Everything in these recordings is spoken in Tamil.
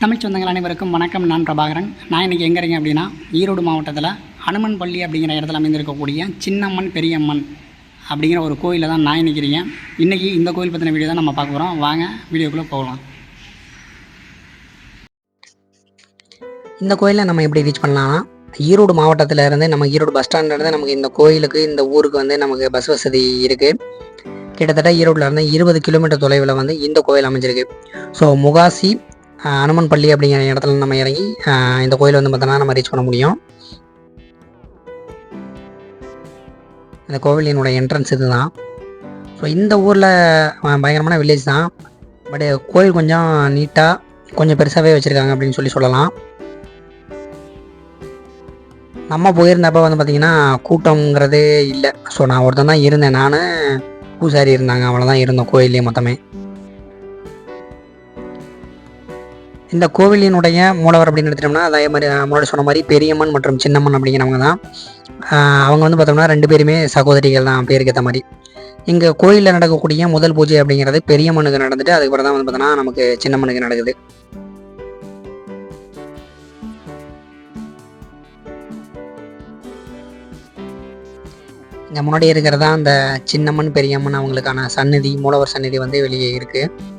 தமிழ் சொந்தங்கள் அனைவருக்கும் வணக்கம். நான் பிரபாகரன். நான் இன்றைக்கி எங்கே இருக்கேன் அப்படின்னா ஈரோடு மாவட்டத்தில் அனுமன் பள்ளி அப்படிங்கிற இடத்துல அமைந்திருக்கக்கூடிய சின்னம்மன் பெரியம்மன் அப்படிங்கிற ஒரு கோயிலில் தான் நான் இன்னைக்கு இன்றைக்கி இந்த கோயில் பற்றின வீடியோ தான் நம்ம பார்க்க போகிறோம் வாங்க வீடியோக்குள்ளே போகலாம். இந்த கோயிலை நம்ம எப்படி ரீச் பண்ணலாம்னா ஈரோடு மாவட்டத்தில் இருந்து நம்ம ஈரோடு பஸ் ஸ்டாண்ட்லேருந்து நமக்கு இந்த கோயிலுக்கு இந்த ஊருக்கு வந்து நமக்கு பஸ் வசதி இருக்குது கிட்டத்தட்ட ஈரோட்டில் இருந்து இருபது கிலோமீட்டர் தொலைவில் வந்து இந்த கோயில் அமைஞ்சிருக்கு. ஸோ முகாசி அனுமன் பள்ளி அப்படிங்கிற இடத்துல நம்ம இறங்கி இந்த கோயிலை வந்து பார்த்தோன்னா நம்ம ரீச் பண்ண முடியும். இந்த கோவிலினுடைய என்ட்ரன்ஸ் இது தான் ஸோ இந்த ஊரில் பயங்கரமான வில்லேஜ் தான். பட் கோயில் கொஞ்சம் நீட்டாக கொஞ்சம் பெருசாகவே வச்சுருக்காங்க அப்படின்னு சொல்லி சொல்லலாம். நம்ம போயிருந்தப்போ வந்து பார்த்திங்கன்னா கூட்டங்கிறதே இல்லை. ஸோ நான் ஒருத்தன் தான் இருந்தேன். நான் பூசாரி இருந்தாங்க. அவ்வளோதான் இருந்தோம் கோயிலே மொத்தமே. இந்த கோவிலினுடைய மூலவர் அப்படின்னு எடுத்துட்டோம்னா அதே மாதிரி முன்னாடி சொன்ன மாதிரி பெரியம்மன் மற்றும் சின்னம்மன் அப்படிங்கிறவங்க தான். அவங்க வந்து பார்த்தோம்னா ரெண்டு பேருமே சகோதரிகள் தான் பேருக்கு ஏற்ற மாதிரி. இங்கே கோயிலில் நடக்கக்கூடிய முதல் பூஜை அப்படிங்கிறது பெரியம்மனுக்கு நடந்துட்டு அதுக்கப்புறம் தான் வந்து பார்த்தோன்னா நமக்கு சின்னம்மனுக்கு நடக்குது. இங்கே முன்னாடி இருக்கிறதா அந்த சின்னம்மன் பெரியம்மன் அவங்களுக்கான சந்நிதி மூலவர் சன்னதி வந்து வெளியே இருக்குது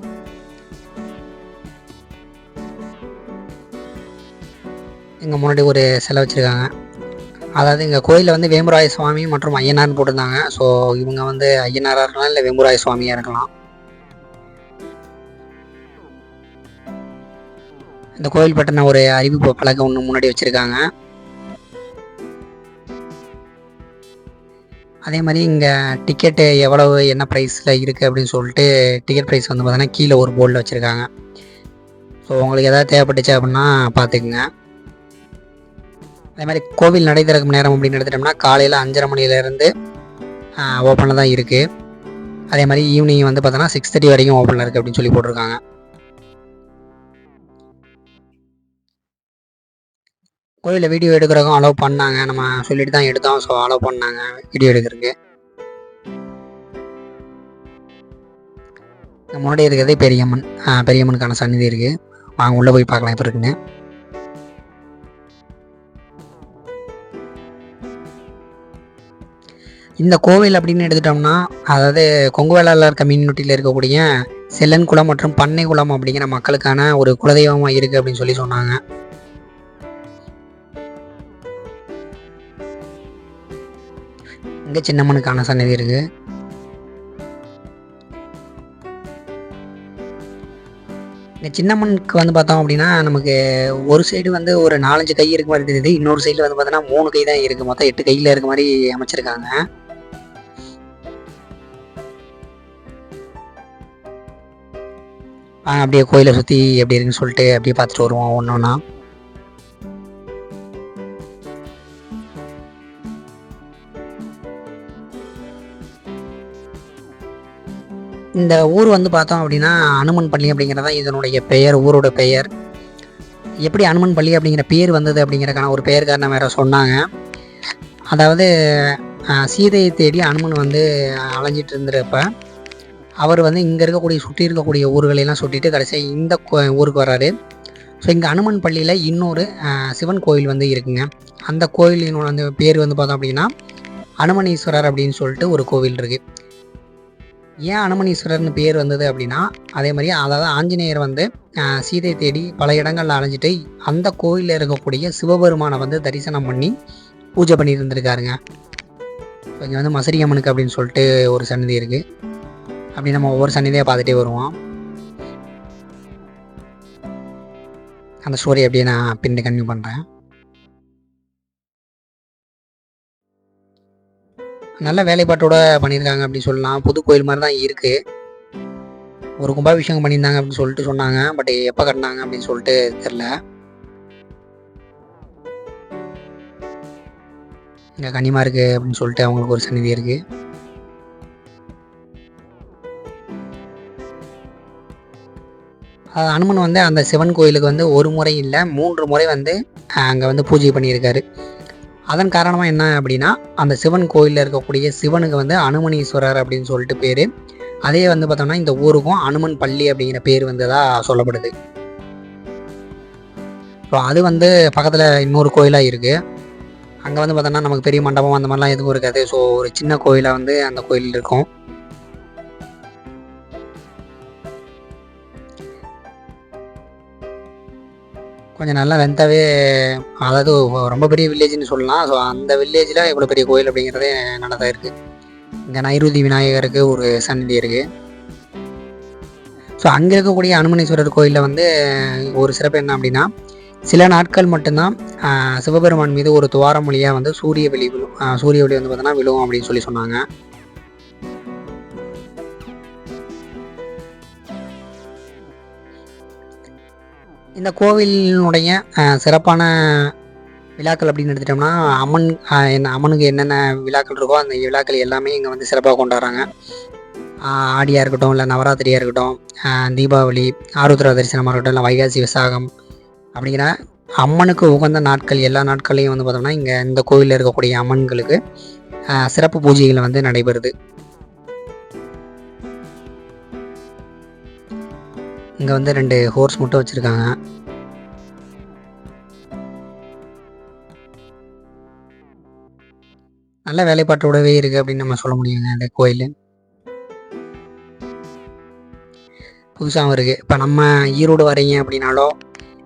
இங்கே முன்னாடி ஒரு சிலை வச்சுருக்காங்க. அதாவது இங்கே கோயிலில் வந்து வேம்புராய சுவாமி மற்றும் ஐயனார்னு போட்டிருந்தாங்க. ஸோ இவங்க வந்து ஐயனாராக இருக்கலாம் இல்லை வேம்புராய சுவாமியாக இருக்கலாம். இந்த கோயில் பற்றின ஒரு அறிவிப்பு பழக்கம் ஒன்று முன்னாடி வச்சுருக்காங்க. அதே மாதிரி இங்கே டிக்கெட்டு எவ்வளவு என்ன ப்ரைஸில் இருக்குது அப்படின்னு சொல்லிட்டு டிக்கெட் ப்ரைஸ் வந்து பார்த்தீங்கன்னா கீழே ஒரு போர்டில் வச்சுருக்காங்க. ஸோ உங்களுக்கு எதாவது தேவைப்பட்டுச்சு அப்படின்னா பார்த்துக்குங்க அதே மாதிரி கோவில் நடை திறக்கும் நேரம் அப்படின்னு எடுத்துட்டோம்னா காலையில் அஞ்சரை மணிலேருந்து ஓப்பனில் தான் இருக்குது அதே மாதிரி ஈவினிங் வந்து பார்த்தோன்னா சிக்ஸ் தேர்ட்டி வரைக்கும் ஓப்பனில் இருக்குது அப்படின்னு சொல்லி போட்டிருக்காங்க. கோயிலில் வீடியோ எடுக்கிறதுக்கும் அலோவ் பண்ணாங்க. நம்ம சொல்லிட்டு தான் எடுத்தோம். ஸோ அலோவ் பண்ணாங்க வீடியோ எடுக்கிறதுக்கு. முன்னாடி இருக்கிறதே பெரியம்மன் பெரியம்மனுக்கான சன்னிதி இருக்குது வாங்க உள்ளே போய் பார்க்கலாம். இப்போ இருக்குன்னு. இந்த கோவில் அப்படின்னு எடுத்துட்டோம்னா அதாவது கொங்குவேளாளர் கம்யூனிட்டியில் இருக்கக்கூடிய செல்லன் குளம் மற்றும் பண்ணை குளம் அப்படிங்கிற மக்களுக்கான ஒரு குலதெய்வமாக இருக்குது அப்படின்னு சொல்லி சொன்னாங்க. இங்கே சின்னம்மனுக்கான சன்னதி இருக்கு. இந்த சின்னம்மனுக்கு வந்து பார்த்தோம் அப்படின்னா நமக்கு ஒரு சைடு வந்து ஒரு நாலஞ்சு கை இருக்க மாதிரி தெரியுது. இன்னொரு சைடில் வந்து பார்த்தோன்னா மூணு கை தான் இருக்குது மொத்தம் எட்டு கையில் இருக்க மாதிரி அமைச்சிருக்காங்க. அப்படியே கோயிலை சுற்றி எப்படி இருக்குன்னு சொல்லிட்டு அப்படியே பார்த்துட்டு வருவோம் ஒன்று ஒன்றா இந்த ஊர் வந்து பார்த்தோம் அப்படின்னா அனுமன் பள்ளி அப்படிங்கிறது தான் இதனுடைய பெயர் ஊரோட பெயர். எப்படி அனுமன் பள்ளி அப்படிங்கிற பேர் வந்தது அப்படிங்கிறக்கான ஒரு பெயர் காரணம் வேறு சொன்னாங்க. அதாவது சீதையை தேடி அனுமன் வந்து அலைஞ்சிட்டு இருந்திருப்ப. அவர் வந்து இங்கே இருக்கக்கூடிய சுற்றி இருக்கக்கூடிய ஊர்களெல்லாம் சுட்டிட்டு கடைசியாக இந்த கோ- ஊருக்கு வராரு ஸோ இங்கே அனுமன் பள்ளியில் இன்னொரு சிவன் கோயில் வந்து இருக்குங்க. அந்த கோயிலினோட வந்து பேர் வந்து பார்த்தோம் அப்படின்னா அனுமனீஸ்வரர் அப்படின்னு சொல்லிட்டு ஒரு கோவில் இருக்குது ஏன் அனுமனீஸ்வரர்னு பேர் வந்தது அப்படின்னா அதே மாதிரி அதாவது ஆஞ்சநேயர் வந்து சீதை தேடி பல இடங்களில் அலைஞ்சிட்டு அந்த கோயிலில் இருக்கக்கூடிய சிவபெருமானை வந்து தரிசனம் பண்ணி பூஜை பண்ணிட்டு இருந்திருக்காருங்க. இங்கே வந்து மசரியம்மனுக்கு அப்படின்னு சொல்லிட்டு ஒரு சன்னதி இருக்குது அப்படி நம்ம ஒவ்வொரு சன்னதியாக பார்த்துட்டே வருவோம். அந்த ஸ்டோரி அப்படியே நான் பின்னாடி கன்டினியூ பண்ணுறேன் நல்ல வேலைப்பாட்டோட பண்ணியிருக்காங்க அப்படின்னு சொல்லலாம். புது கோயில் மாதிரி தான் இருக்குது ஒரு கும்பாபிஷேகம் பண்ணியிருந்தாங்க அப்படின்னு சொல்லிட்டு சொன்னாங்க. பட் எப்போ கட்டினாங்க அப்படின்னு சொல்லிட்டு தெரில இங்கே கனிமா இருக்குது அப்படின்னு சொல்லிட்டு அவங்களுக்கு ஒரு சன்னிதி இருக்குது அனுமன் வந்து அந்த சிவன் கோயிலுக்கு வந்து ஒரு முறை இல்லை மூன்று முறை வந்து அங்கே வந்து பூஜை பண்ணியிருக்காரு. அதன் காரணமாக என்ன அப்படின்னா அந்த சிவன் கோயிலில் இருக்கக்கூடிய சிவனுக்கு வந்து அனுமனீஸ்வரர் அப்படின்னு சொல்லிட்டு பேர். அதே வந்து பார்த்தோம்னா இந்த ஊருக்கும் அனுமன் பள்ளி அப்படிங்கிற பேர் வந்ததாக சொல்லப்படுது. ஸோ அது வந்து பக்கத்தில் இன்னொரு கோயிலாக இருக்குது அங்கே வந்து பார்த்தோன்னா நமக்கு பெரிய மண்டபம் அந்த மாதிரிலாம் எதுவும் இருக்காது. ஸோ ஒரு சின்ன கோயிலாக வந்து அந்த கோயில் இருக்கும். கொஞ்சம் நல்லா வெந்தாவே அதாவது ரொம்ப பெரிய வில்லேஜ்னு சொல்லலாம். ஸோ அந்த வில்லேஜில் இவ்வளோ பெரிய கோயில் அப்படிங்கிறதே நல்லதாக இருக்குது இங்கே நைருதி விநாயகருக்கு ஒரு சன்னதி இருக்குது ஸோ அங்கே இருக்கக்கூடிய அனுமனீஸ்வரர் கோயிலில் வந்து ஒரு சிறப்பு என்ன அப்படின்னா சில நாட்கள் மட்டும்தான் சிவபெருமான் மீது ஒரு துவாரம் வழியாக வந்து சூரிய வெளி விழும் சூரிய ஒளி வந்து பார்த்தோன்னா விழுவும் அப்படின்னு சொல்லி சொன்னாங்க. இந்த கோவிலினுடைய சிறப்பான விழாக்கள் அப்படின்னு எடுத்துட்டோம்னா அம்மன் என்ன அம்மனுக்கு என்னென்ன விழாக்கள் இருக்கோ அந்த விழாக்கள் எல்லாமே இங்கே வந்து சிறப்பாக கொண்டாடுறாங்க. ஆடியாக இருக்கட்டும் இல்லை நவராத்திரியாக இருக்கட்டும் தீபாவளி ஆருத்ரா தரிசனமாக இருக்கட்டும் இல்லை வைகாசி விசாகம் அப்படிங்கிற அம்மனுக்கு உகந்த நாட்கள் எல்லா நாட்களையும் வந்து பார்த்தோம்னா இங்கே இந்த கோவிலில் இருக்கக்கூடிய அம்மன்களுக்கு சிறப்பு பூஜைகள் வந்து நடைபெறுது. இங்கே வந்து ரெண்டு ஹோர்ஸ் மட்டும் வச்சுருக்காங்க. நல்ல வேலைப்பாட்டோடவே இருக்குது அப்படின்னு நம்ம சொல்ல முடியுங்க அந்த கோயில். புதுசாகவும் இருக்குது இப்போ நம்ம ஈரோடு வரீங்க அப்படின்னாலோ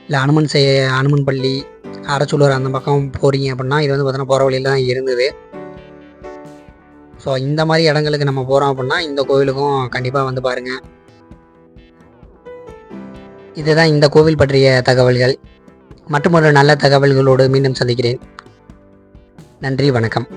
இல்லை அனுமன் செய் அனுமன் பள்ளி அரச்சூலூர் அந்த பக்கம் போகிறீங்க அப்படின்னா இது வந்து பார்த்தோன்னா போகிற வழியில் தான் இருந்தது. ஸோ இந்த மாதிரி இடங்களுக்கு நம்ம போகிறோம் அப்படின்னா இந்த கோவிலுக்கும் கண்டிப்பாக வந்து பாருங்கள் இதுதான் இந்த கோவில் பற்றிய தகவல்கள். மற்றும் ஒரு நல்ல தகவல்களோடு மீண்டும் சந்திக்கிறேன். நன்றி வணக்கம்.